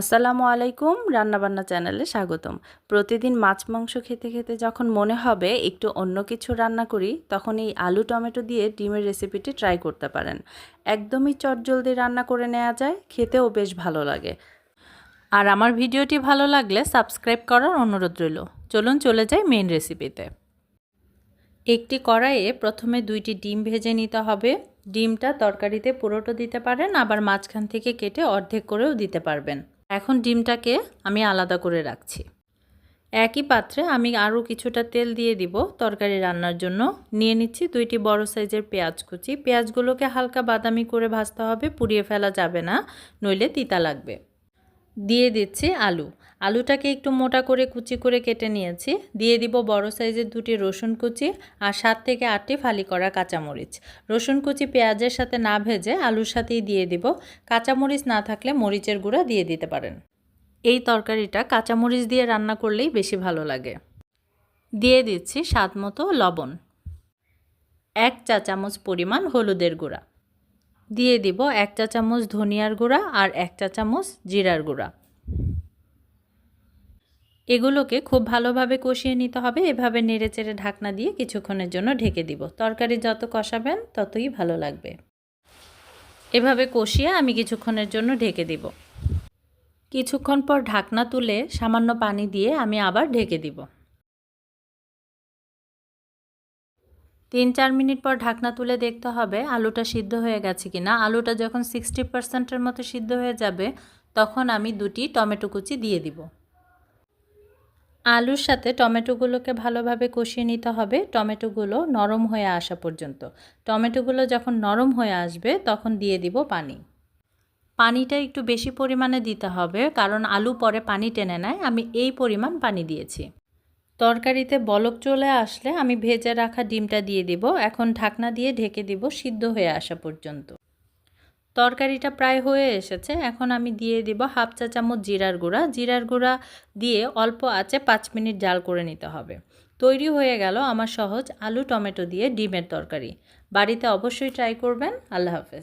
আসসালামু আলাইকুম রান্নাবান্না চ্যানেলে স্বাগতম। প্রতিদিন মাছ মাংস খেতে খেতে যখন মনে হবে একটু অন্য কিছু রান্না করি, তখন এই আলু টমেটো দিয়ে ডিমের রেসিপিটি ট্রাই করতে পারেন। একদমই চটজলদি রান্না করে নেওয়া যায়, খেতেও বেশ ভালো লাগে। আর আমার ভিডিওটি ভালো লাগলে সাবস্ক্রাইব করার অনুরোধ রইল। চলুন চলে যাই মেন রেসিপিতে। একটি কড়াইয়ে প্রথমে দুইটি ডিম ভেজে নিতে হবে। ডিমটা তরকারিতে পুরোটা দিতে পারেন, আবার মাঝখান থেকে কেটে অর্ধেক করেও দিতে পারবেন। এখন ডিমটাকে আমি আলাদা করে রাখছি। একই পাত্রে আমি আরও কিছুটা তেল দিয়ে দিব তরকারি রান্নার জন্য। নিয়ে নিচ্ছি দুইটি বড় সাইজের পেঁয়াজ কুচি। পেঁয়াজগুলোকে হালকা বাদামি করে ভাজতে হবে, পুড়িয়ে ফেলা যাবে না, নইলে তিতা লাগবে। দিয়ে দিচ্ছি আলু। আলুটাকে একটু মোটা করে কুচি করে কেটে নিয়েছি। দিয়ে দিব বড় সাইজের দুটি রসুন কুচি আর সাত থেকে আটটি ফালি করা কাঁচামরিচ। রসুন কুচি পেঁয়াজের সাথে না ভেজে আলুর সাথেই দিয়ে দিব। কাঁচামরিচ না থাকলে মরিচের গুঁড়া দিয়ে দিতে পারেন। এই তরকারিটা কাঁচামরিচ দিয়ে রান্না করলেই বেশি ভালো লাগে। দিয়ে দিচ্ছি স্বাদ মতো লবণ। এক চা চামচ পরিমাণ হলুদের গুঁড়া। দিয়ে দিব এক চা চামচ ধনিয়ার গুঁড়া আর এক চা চামচ জিরার গুঁড়া। এগুলোকে খুব ভালোভাবে কষিয়ে নিতে হবে, এভাবে নেড়ে চেড়ে ঢাকনা দিয়ে কিছুক্ষণের জন্য ঢেকে দিব। তরকারি যত কষাবেন ততই ভালো লাগবে। এভাবে কষিয়ে আমি কিছুক্ষণের জন্য ঢেকে দিব। কিছুক্ষণ পর ঢাকনা তুলে সামান্য পানি দিয়ে আমি আবার ঢেকে দিব। তিন চার মিনিট পর ঢাকনা তুলে দেখতে হবে আলুটা সিদ্ধ হয়ে গেছে কি না আলুটা যখন সিক্সটি পার্সেন্টের মতো সিদ্ধ হয়ে যাবে, তখন আমি দুটি টমেটো কুচি দিয়ে দিব। আলুর সাথে টমেটোগুলোকে ভালোভাবে কষিয়ে নিতে হবে। টমেটোগুলো নরম হয়ে আসা পর্যন্ত। টমেটোগুলো যখন নরম হয়ে আসবে, তখন দিয়ে দিব পানি। পানিটা একটু বেশি পরিমাণে দিতে হবে, কারণ আলু পরে পানি টেনে নেয়। আমি এই পরিমাণ পানি দিয়েছি। তরকারিতে বলক চলে আসলে আমি ভেজে রাখা ডিমটা দিয়ে দিব। এখন ঢাকনা দিয়ে ঢেকে দিব সিদ্ধ হয়ে আসা পর্যন্ত। তরকারিটা প্রায় হয়ে এসেছে। এখন আমি দিয়ে দিব হাফ চা চামচ জিরার গুঁড়া। জিরার গুঁড়া দিয়ে অল্প আছে পাঁচ মিনিট জাল করে নিতে হবে। তৈরি হয়ে গেল আমার সহজ আলু টমেটো দিয়ে ডিমের তরকারি। বাড়িতে অবশ্যই ট্রাই করবেন। আল্লাহ হাফেজ।